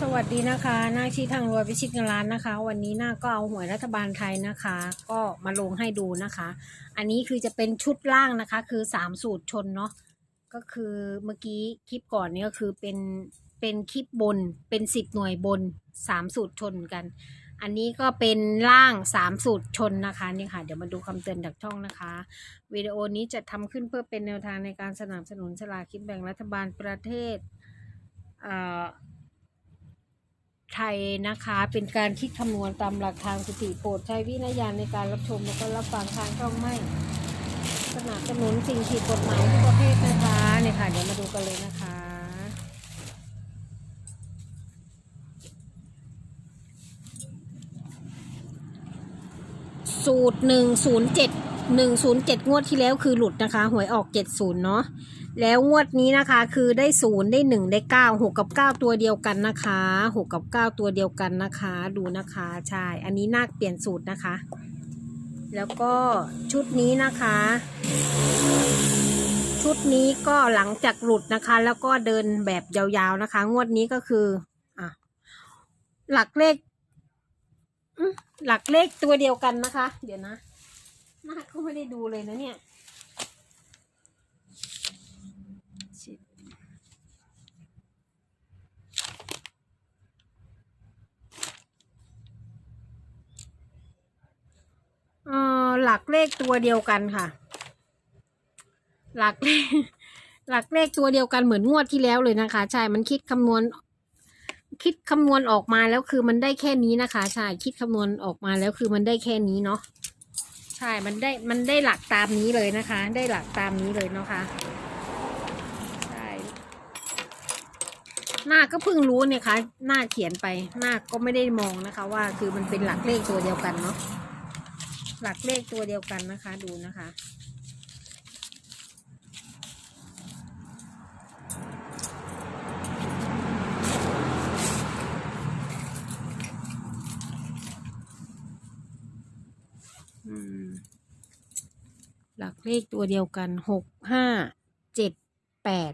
สวัสดีนะคะนาชีทางรวยพิชิตเงินล้านนะคะ วันนี้นาก็เอาหวยรัฐบาลไทยนะคะ ก็มาลงให้ดูนะคะ อันนี้คือจะเป็นชุดล่างนะคะ คือสามสูตรชนเนาะก็คือเมื่อกี้คลิปก่อนนี้ก็คือเป็นเป็นคลิปบนเป็นสิบหน่วยบนสามสูตรชนกัน อันนี้ก็เป็นล่างสามสูตรชนนะคะนี่ค่ะ เดี๋ยวมาดูคำเตือนจากช่องนะคะวิดีโอนี้จะทำขึ้นเพื่อเป็นแนวทางในการสนับสนุนสลากกินแบ่งรัฐบาลประเทศเอ่อ ไทยนะคะ เป็นการคิดคำนวณตามหลักทางสถิติโปรดใช้วิจารณญาณในการรับชมแล้วก็รับฟังทางช่องไม่สนับสนุนสิ่งผิดกฎหมายทุกประเภทนะคะเนี่ยค่ะ เดี๋ยวมาดูกันเลยนะคะสูตรหนึ่งศูนย์เจ็ดหนึ่งศูนย์เจ็ดงวดที่แล้วคือหลุดนะคะ หวยออกเจ็ดศูนย์เนาะ แล้วงวดนี้นะคะ คือได้ศูนย์ได้หนึ่งได้เก้าหกกับเก้าตัวเดียวกันนะคะหกกับเก้าตัวเดียวกันนะคะ ดูนะคะใช่อันนี้นาคเปลี่ยนสูตรนะคะ แล้วก็ชุดนี้นะคะ ชุดนี้ก็หลังจากหลุดนะคะ แล้วก็เดินแบบยาวๆนะคะ งวดนี้ก็คืออะหลักเลขหลักเลขตัวเดียวกันนะคะ เดี๋ยวนะนาคก็ไม่ได้ดูเลยนะเนี่ย เอ่อห ลักเลขตัวเดียวกันค่ะ หลักเลขหลักเลขตัวเดียวกันเหมือนงวดที่แล้วเลยนะคะ ใช่ มันคิดคำนวณ คิดคำนวณออกมาแล้วคือมันได้แค่นี้นะคะ ใช่ คิดคำนวณออกมาแล้วคือมันได้แค่นี้เนาะ ใช่ มันได้ มันได้หลักตามนี้เลยนะคะ ได้หลักตามนี้เลยเนาะคะใช่ หน้าก็เพิ่งรู้เนี่ยค่ะหน้าเขียนไป หน้าก็ไม่ได้มองนะคะ ว่าคือมันเป็นหลักเลขตัวเดียวกันเนาะ หลักเลขตัวเดียวกันนะคะ ดูนะคะ หลักเลขตัวเดียวกันหกห้าเจ็ดแปด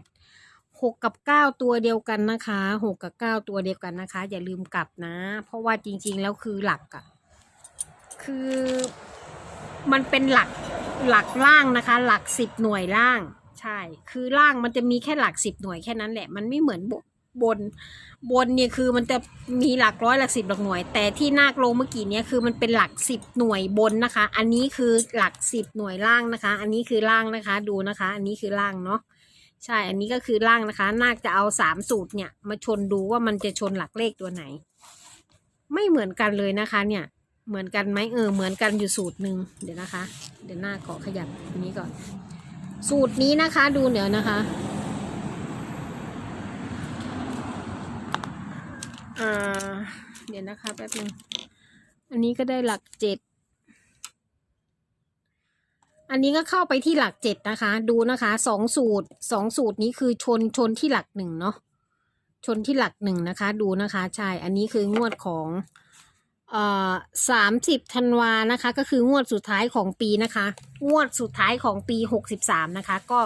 หกกับเก้าตัวเดียวกันนะคะหกกับเก้าตัวเดียวกันนะคะ อย่าลืมกลับนะ เพราะว่าจริง ๆ แล้วคือหลักอะคือ มันเป็นหลักหลักล่างนะคะ หลักสิบหน่วยล่าง ใช่ คือล่างมันจะมีแค่หลักสิบหน่วยแค่นั้นแหละ มันไม่เหมือนบบนบนเนี่ยคือมันจะมีหลักร้อยหลักสิบหลักหน่วย แต่ที่นาคลงเมื่อกี้เนี่ยคือมันเป็นหลักสิบหน่วยบนนะคะ อันนี้คือหลักสิบหน่วยล่างนะคะ อันนี้คือล่างนะคะดูนะคะ อันนี้คือล่างเนาะใช่ อันนี้ก็คือล่างนะคะ นาคจะเอาสามสูตรเนี่ย มาชนดูว่ามันจะชนหลักเลขตัวไหน ไม่เหมือนกันเลยนะคะเนี่ย เหมือนกันไหมเออเหมือนกันอยู่สูตรหนึ่งเดี๋ยวนะคะ เดี๋ยวหน้าขอขยับนี้ก่อน สูตรนี้นะคะดูเดี๋ยวนะคะอ่าเดี๋ยวนะคะแป๊บนึงอันนี้ก็ได้หลักเจ็ดอันนี้ก็เข้าไปที่หลักเจ็ดนะคะ ดูนะคะสองสูตรสองสูตรนี้คือชนชนที่หลักหนึ่งเนาะชนที่หลักหนึ่งนะคะ ดูนะคะใช่อันนี้คืองวดของ สามสิบธันวานะคะ ก็คืองวดสุดท้ายของปีนะคะ งวดสุดท้ายของปีหกสิบสามนะคะ ก็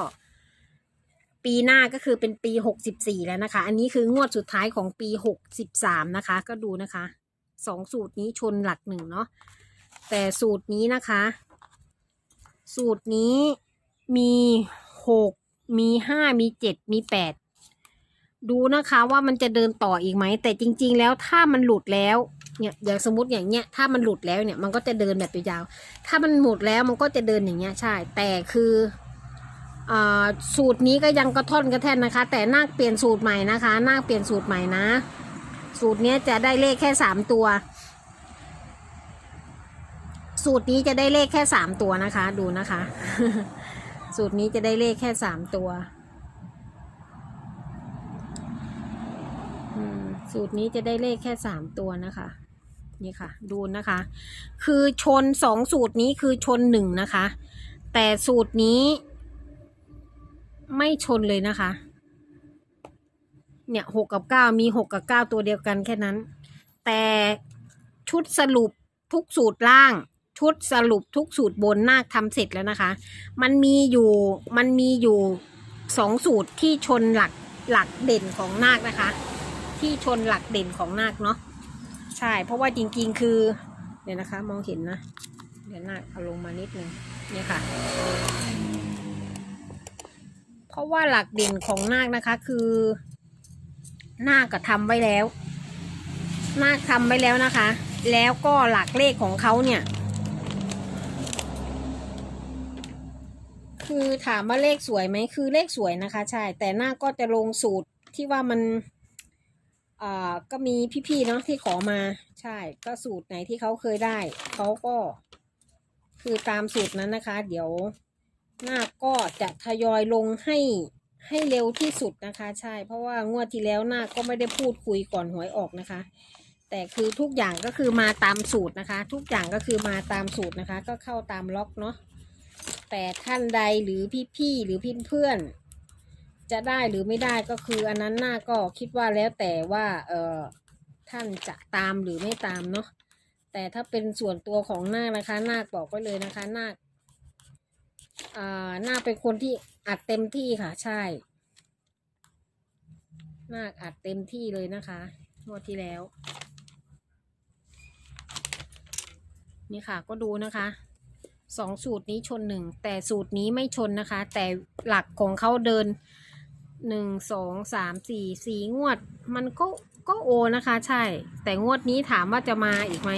ปีหน้าก็คือเป็นปีหกสิบสี่แล้วนะคะ อันนี้คืองวดสุดท้ายของปีหกสิบสามนะคะ ก็ดูนะคะสองสูตรนี้ชนหลักหนึ่งเนาะแต่สูตรนี้นะคะ สูตรนี้มีหกมีห้ามีเจ็ดมีแปดดูนะคะว่ามันจะเดินต่ออีกไหม แต่จริง ๆ แล้วถ้ามันหลุดแล้ว เนี่ยอย่างสมมติอย่างเงี้ยถ้ามันหลุดแล้วเนี่ยมันก็จะเดินแบบยาวๆถ้ามันหมดแล้วมันก็จะเดินอย่างเงี้ยใช่ แต่คืออสูตรนี้ก็ยังกระท่อนกระแท่นนะคะ แต่นาคเปลี่ยนสูตรใหม่นะคะนาคเปลี่ยนสูตรใหม่นะ สูตรนี้จะได้เลขแค่สามตัว สูตรนี้จะได้เลขแค่สามตัวนะคะ ดูนะคะ สูตรนี้จะได้เลขแค่สามตัวสูตรนี้จะได้เลขแค่สามตัวนะคะ นี่ค่ะ ดูนะคะ คือชนสองสูตรนี้คือชนหนึ่งนะคะ แต่สูตรนี้ ไม่ชนเลยนะคะ เนี่ยหกกับเก้ามีหกกับเก้าตัวเดียวกันแค่นั้น แต่ชุดสรุปทุกสูตรล่าง ชุดสรุปทุกสูตรบนนาคทำเสร็จแล้วนะคะ มันมีอยู่มันมีอยู่สองสูตรที่ชนหลักหลักเด่นของนาคนะคะ ที่ชนหลักเด่นของนาคเนาะ ใช่ เพราะว่าจริงๆ คือเดี๋ยวนะคะ มองเห็นนะ เดี๋ยวนาคเอาลงมานิดนึงเนี่ยค่ะ เพราะว่าหลักเด่นของนาคนะคะ คือนาคก็ทำไว้แล้ว นาคทำไว้แล้วนะคะ แล้วก็หลักเลขของเขาเนี่ย คือถามว่าเลขสวยไหมคือเลขสวยนะคะ ใช่ แต่หน้าก็จะลงสูตรที่ว่ามัน อ่าก็มีพี่ๆเนาะที่ขอมาใช่ ก็สูตรไหนที่เขาเคยได้เขาก็คือตามสูตรนั้นนะคะ เดี๋ยวหน้าก็จะทยอยลงให้ให้เร็วที่สุดนะคะ ใช่ เพราะว่างวดที่แล้วหน้าก็ไม่ได้พูดคุยก่อนหวยออกนะคะ แต่คือทุกอย่างก็คือมาตามสูตรนะคะ ทุกอย่างก็คือมาตามสูตรนะคะ ก็เข้าตามล็อกเนาะแต่ท่านใดหรือพี่ๆหรือพี่เพื่อน จะได้หรือไม่ได้ก็คืออันนั้นหน้าก็คิดว่าแล้วแต่ว่าเออท่านจะตามหรือไม่ตามเนาะแต่ถ้าเป็นส่วนตัวของนาคนะคะนาคบอกไว้เลยนะคะนาคอ่านาคเป็นคนที่อัดเต็มที่ค่ะใช่นาคอัดเต็มที่เลยนะคะงวดที่แล้ว นี่ค่ะก็ดูนะคะสองสูตรนี้ชนหนึ่งแต่สูตรนี้ไม่ชนนะคะ แต่หลักของเขาเดิน หนึ่งสองสามสี่สี่งวด มันก็ก็โอนะคะใช่ แต่งวดนี้ถามว่าจะมาอีกไหม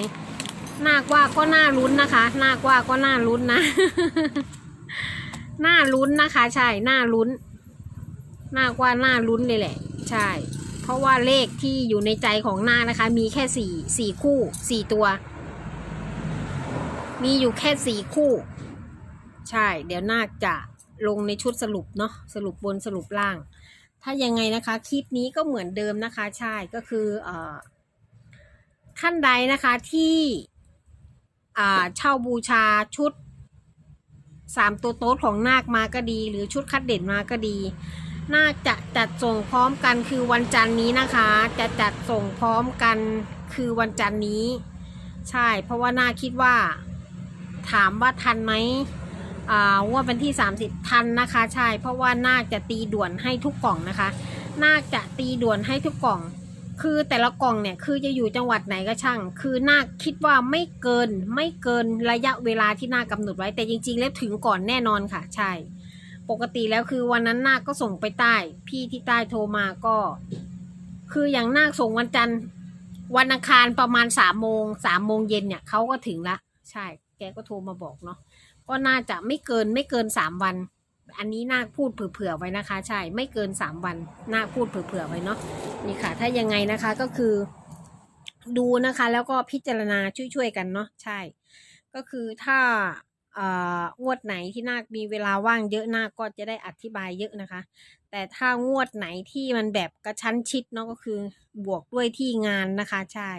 นากว่าก็น่าลุ้นนะคะนากว่าก็น่าลุ้นนะน่าลุ้นนะคะ ใช่น่าลุ้นนากว่าน่าลุ้นเลยแหละ ใช่ เพราะว่าเลขที่อยู่ในใจของหน้านะคะ มีแค่สี่สี่คู่สี่ตัว มีอยู่แค่สี่คู่ ใช่ เดี๋ยวนาคจะลงในชุดสรุปเนาะสรุปบนสรุปล่าง ถ้ายังไงนะคะ คลิปนี้ก็เหมือนเดิมนะคะ ใช่ก็คือเอ่อท่านใดนะคะที่อ่าเช่าบูชาชุดสามตัวโต๊ดของนาคมาก็ดี หรือชุดคัดเด่นมาก็ดี นาคจะจัดส่งพร้อมกันคือวันจันทร์นี้นะคะ จะจัดส่งพร้อมกันคือวันจันทร์นี้ ใช่ เพราะว่านาคคิดว่า ถามว่าทันไหม งวดวันที่ 30 ทันนะคะ ใช่เพราะว่านาคจะตีด่วนให้ทุกกล่องนะคะ นาคจะตีด่วนให้ทุกกล่อง คือแต่ละกล่องเนี่ยคือจะอยู่จังหวัดไหนก็ช่าง คือนาคคิดว่าไม่เกินไม่เกินระยะเวลาที่นาคกำหนดไว้แต่จริง ๆ แล้วถึงก่อนแน่นอนค่ะ ใช่ ปกติแล้วคือวันนั้นนาคก็ส่งไปใต้ พี่ที่ใต้โทรมาก็ คืออย่างนาคส่งวันจันทร์วันอังคารประมาณสามโมงสามโมงเย็นเนี่ยเขาก็ถึงละ ใช่ แกก็โทรมาบอกเนาะ ก็น่าจะไม่เกินไม่เกินสามวัน อันนี้นาคพูดเผื่อๆไว้นะคะ ใช่ไม่เกินสามวันนาคพูดเผื่อๆไว้เนาะนี่ค่ะ ถ้ายังไงนะคะก็คือ ดูนะคะ แล้วก็พิจารณาช่วยๆกันเนาะใช่ ก็คือถ้าอ่องวดไหนที่นาคมีเวลาว่างเยอะนาคก็จะได้อธิบายเยอะนะคะ แต่ถ้างวดไหนที่มันแบบกระชั้นชิดเนาะก็คือ บวกด้วยที่งานนะคะ ใช่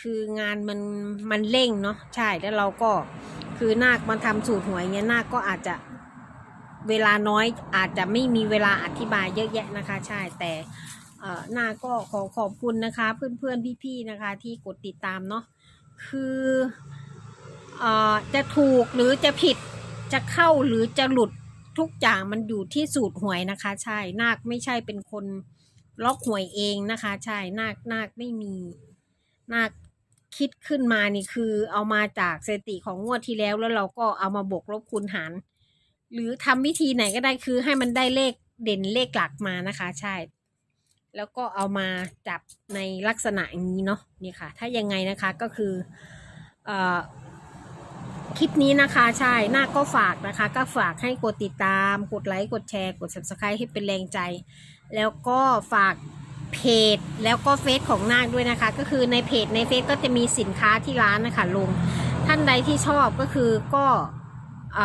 คืองานมันมันเร่งเนาะใช่แล้วเราก็คือนาคมาทำสูตรหวยเงี้ยนาคก็อาจจะเวลาน้อยอาจจะไม่มีเวลาอธิบายเยอะแยะนะคะ ใช่แต่เอ่อนาคก็ขอขอบคุณนะคะ เพื่อนๆพี่ๆนะคะ ที่กดติดตามเนาะคือเอ่อจะถูกหรือจะผิดจะเข้าหรือจะหลุดทุกอย่างมันอยู่ที่สูตรหวยนะคะ ใช่นาคไม่ใช่เป็นคนล็อกหวยเองนะคะ ใช่นาคนาคไม่มีนาค คิดขึ้นมานี่คือเอามาจากสถิติของงวดที่แล้วแล้วเราก็เอามาบวกลบคูณหาร หรือทำวิธีไหนก็ได้คือให้มันได้เลขเด่นเลขหลักมานะคะ ใช่ แล้วก็เอามาจับในลักษณะนี้เนาะนี่ค่ะ ถ้ายังไงนะคะก็คือเอ่อคลิปนี้นะคะ ใช่หน้าก็ฝากนะคะ ก็ฝากให้กดติดตาม กดไลค์ กดแชร์ กด subscribe ให้เป็นแรงใจ แล้วก็ฝาก เพจแล้วก็เฟซของนาคด้วยนะคะ ก็คือในเพจในเฟซก็จะมีสินค้าที่ร้านนะคะลง ท่านใดที่ชอบก็คือก็อ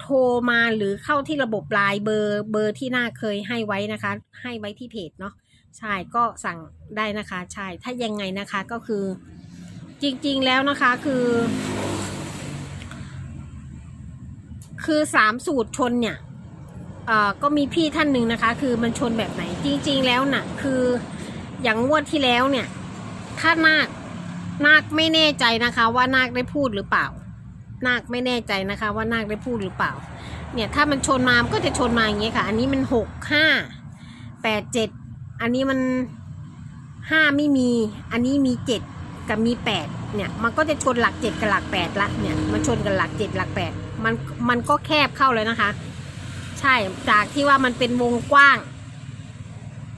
โทรมาหรือเข้าที่ระบบไลน์เบอร์เบอร์ที่นาคเคยให้ไว้นะคะ ให้ไว้ที่เพจเนาะใช่ก็สั่งได้นะคะ ใช่ถ้ายังไงนะคะก็คือ จริงๆแล้วนะคะคือ คือสามสูตรชนเนี่ย ก็มีพี่ท่านหนึ่งนะคะ คือมันชนแบบไหนจริง ๆ แล้วน่ะ คืออย่างงวดที่แล้วเนี่ยถ้านาคนาคไม่แน่ใจนะคะ ว่านาคได้พูดหรือเปล่า นาคไม่แน่ใจนะคะ ว่านาคได้พูดหรือเปล่า เนี่ยถ้ามันชนมามันก็จะชนมาอย่างเงี้ยค่ะ อันนี้มันหกห้าแปดเจ็ดอันนี้มันห้าไม่มี อันนี้มีเจ็ดกับมีแปดเนี่ยมันก็จะชนหลักเจ็ดกับหลักแปดละเนี่ยมันชนกับหลักเจ็ดหลักแปดมันมันก็แคบเข้าเลยนะคะ ใช่จากที่ว่ามันเป็นวงกว้าง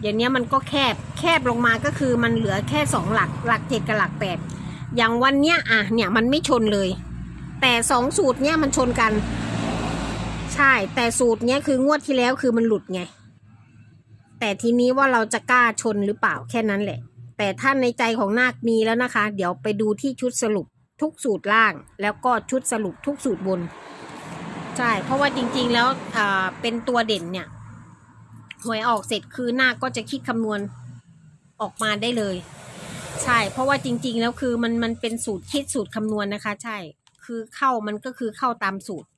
เดี๋ยวนี้มันก็แคบแคบลงมาก็คือมันเหลือแค่สองหลักหลักเจ็ดกับหลักแปดอย่างวันเนี้ยอะเนี่ยมันไม่ชนเลย แต่สองสูตรเนี้ยมันชนกัน ใช่แต่สูตรเนี้ยคืองวดที่แล้วคือมันหลุดไง แต่ทีนี้ว่าเราจะกล้าชนหรือเปล่าแค่นั้นแหละ แต่ถ้านในใจของนาคมีแล้วนะคะ เดี๋ยวไปดูที่ชุดสรุปทุกสูตรล่าง แล้วก็ชุดสรุปทุกสูตรบน ใช่ เพราะว่าจริงๆแล้วเป็นตัวเด่นเนี่ยหวยออกเสร็จคือนาคก็จะคิดคำนวณออกมาได้เลย ใช่ เพราะว่าจริง ๆ แล้วคือมันมันเป็นสูตรคิดสูตรคำนวณนะคะ ใช่ คือเข้ามันก็คือเข้าตามสูตร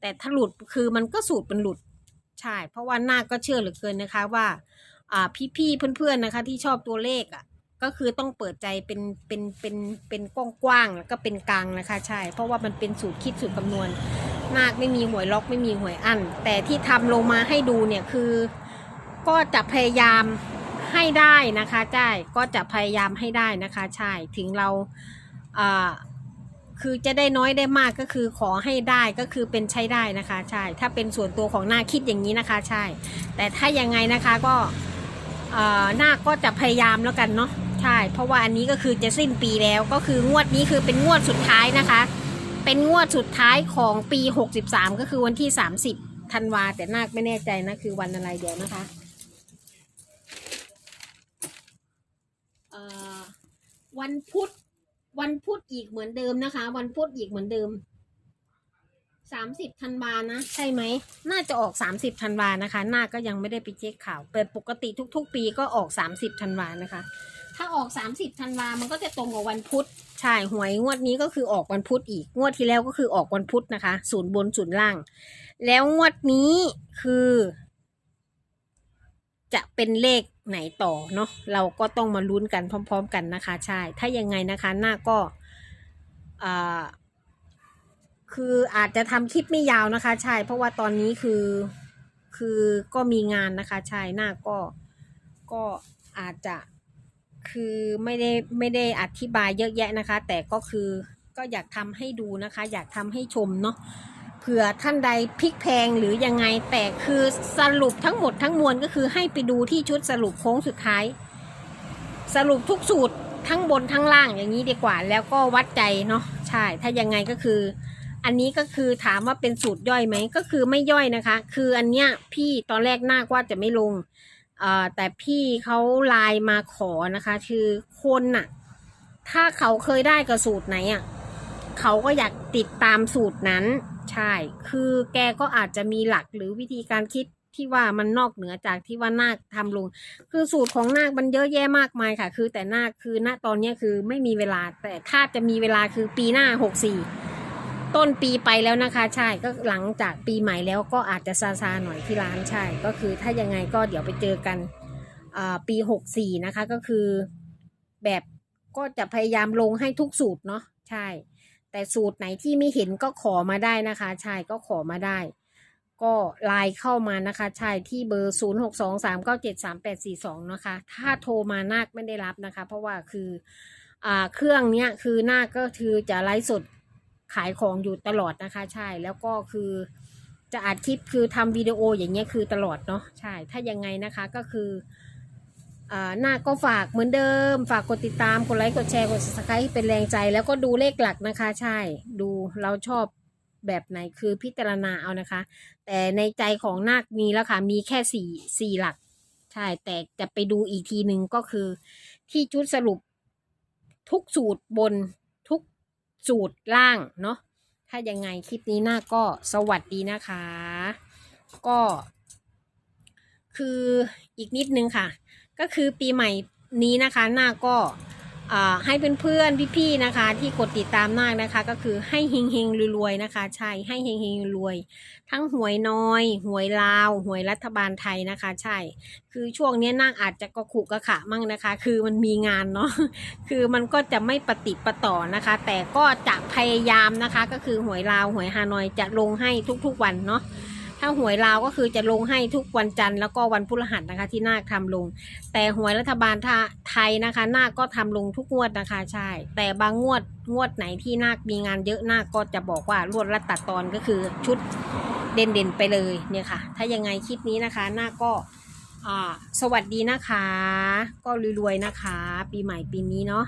แต่ถ้าหลุดคือมันก็สูตรมันหลุด ใช่ เพราะว่านาคก็เชื่อเหลือเกินนะคะว่า อ่าพี่ๆเพื่อนๆนะคะ ที่ชอบตัวเลขอะก็คือต้องเปิดใจเป็นเป็นเป็นเป็นกว้างๆแล้วก็เป็นกลางนะคะ ใช่ เพราะว่ามันเป็นสูตรคิดสูตรคำนวณ นาคไม่มีหวยล็อกไม่มีหวยอั้นแต่ที่ทำลงมาให้ดูเนี่ยคือ ก็จะพยายามให้ได้นะคะใช่ก็จะพยายามให้ได้นะคะ ใช่ถึงเราอ่าคือจะได้น้อยได้มากก็คือขอให้ได้ก็คือเป็นใช้ได้นะคะ ใช่ ถ้าเป็นส่วนตัวของหน้าคิดอย่างนี้นะคะ ใช่ แต่ถ้ายังไงนะคะก็เอ่อนาก็จะพยายามแล้วกันเนาะใช่ เพราะว่าอันนี้ก็คือจะสิ้นปีแล้วก็คืองวดนี้คือเป็นงวดสุดท้ายนะคะ เป็นงวดสุดท้ายของปี 63 ก็คือวันที่ 30ธันวาแต่นาคไม่แน่ใจนะ คือวันอะไรเดี๋ยวนะคะเอ่อวันพุธวันพุธอีกเหมือนเดิมนะคะ วันพุธอีกเหมือนเดิม30ธันวานะ ใช่ไหม น่าจะออก30ธันวานะคะนาคก็ยังไม่ได้ไปเช็คข่าว เปิดปกติทุก ๆ ปีก็ออก30ธันวานะคะ ถ้าออก 30ธันวา มันก็จะตรงกับวันพุธ ใช่ หวยงวดนี้ก็คือออกวันพุธอีก งวดที่แล้วก็คือออกวันพุธนะคะ ศูนย์บนศูนย์ล่าง แล้วงวดนี้คือ จะเป็นเลขไหนต่อเนาะ เราก็ต้องมาลุ้นกันพร้อม ๆ กันนะคะ ใช่ ถ้ายังไงนะคะ หน้าก็อ่าคืออาจจะทำคลิปไม่ยาวนะคะ ใช่ เพราะว่าตอนนี้คือ คือก็มีงานนะคะ ใช่ หน้าก็ ก็อาจจะ คือไม่ได้ไม่ได้อธิบายเยอะแยะนะคะ แต่ก็คือก็อยากทำให้ดูนะคะ อยากทำให้ชมเนาะเผื่อท่านใดพลิกแพงหรือยังไง แต่คือสรุปทั้งหมดทั้งมวลก็คือให้ไปดูที่ชุดสรุปโค้งสุดท้าย สรุปทุกสูตรทั้งบนทั้งล่างอย่างนี้ดีกว่า แล้วก็วัดใจเนาะใช่ ถ้ายังไงก็คือ อันนี้ก็คือถามว่าเป็นสูตรย่อยไหมก็คือไม่ย่อยนะคะ คืออันเนี้ยพี่ตอนแรกหน้าว่าจะไม่ลง แต่พี่เขาไลน์มาขอนะคะ คือคนน่ะ ถ้าเขาเคยได้กับสูตรไหนอะเขาก็อยากติดตามสูตรนั้น ใช่ คือแกก็อาจจะมีหลักหรือวิธีการคิดที่ว่ามันนอกเหนือจากที่ว่านาคทำลง คือสูตรของนาคมันเยอะแยะมากมายค่ะ คือแต่นาคคือณตอนนี้คือไม่มีเวลา แต่ถ้าจะมีเวลาคือปีหน้าหกสี่ ต้นปีไปแล้วนะคะ ใช่ก็หลังจากปีใหม่แล้วก็อาจจะซาซาหน่อยที่ร้านใช่ ก็คือถ้ายังไงก็เดี๋ยวไปเจอกันปีหกสี่นะคะก็คือแบบก็จะพยายามลงให้ทุกสูตรเนาะใช่ แต่สูตรไหนที่ไม่เห็นก็ขอมาได้นะคะ ใช่ก็ขอมาได้ ก็ไลน์เข้ามานะคะ ใช่ที่เบอร์ศูนย์หกสองสามเก้าเจ็ดสามแปดสี่สองนะคะ ถ้าโทรมานาคไม่ได้รับนะคะ เพราะว่าคืออ่าเครื่องเนี้ยคือนาคก็คือจะไลฟ์สด ขายของอยู่ตลอดนะคะ ใช่แล้วก็คือจะอัดคลิปคือทำวิดีโออย่างเงี้ยคือตลอดเนาะใช่ ถ้ายังไงนะคะก็คืออ่าหน้าก็ฝากเหมือนเดิม ฝากกดติดตาม กดไลค์ กดแชร์ กด subscribe เป็นแรงใจ แล้วก็ดูเลขหลักนะคะ ใช่ ดูเราชอบแบบไหนคือพิจารณาเอานะคะ แต่ในใจของนาคมีแล้วค่ะ มีแค่สี่สี่หลัก ใช่ แต่จะไปดูอีกทีหนึ่งก็คือ ที่ชุดสรุปทุกสูตรบน สูตรล่างเนาะถ้ายังไงคลิปนี้หน้าก็สวัสดีนะคะ ก็ คืออีกนิดนึงค่ะ ก็คือปีใหม่นี้นะคะ หน้าก็ ให้เพื่อนๆพี่ๆนะคะ ที่กดติดตามนาคนะคะ ก็คือให้เฮงเฮงๆรวยๆนะคะ ใช่ให้เฮงเฮงๆรวยทั้งหวยน้อย หวยลาว หวยรัฐบาลไทยนะคะ ใช่ คือช่วงนี้นาคอาจจะกระขุกกระขะมั่งนะคะ คือมันมีงานเนาะคือมันก็จะไม่ปฏิปต่อนะคะ แต่ก็จะพยายามนะคะ ก็คือหวยลาวหวยฮานอยจะลงให้ทุกๆวันเนาะ ถ้าหวยลาวก็คือจะลงให้ทุกวันจันทร์แล้วก็วันพฤหัสนะคะที่นาคทำลง แต่หวยรัฐบาลท่าไทยนะคะนาคก็ทำลงทุกงวดนะคะใช่ แต่บางงวดงวดไหนที่นาคมีงานเยอะนาคก็จะบอกว่ารวดรัดตัดตอนก็คือชุดเด่นๆไปเลยเนี่ยค่ะ ถ้ายังไงคลิปนี้นะคะนาคก็สวัสดีนะคะ ก็รวยๆนะคะ ปีใหม่ปีนี้เนาะ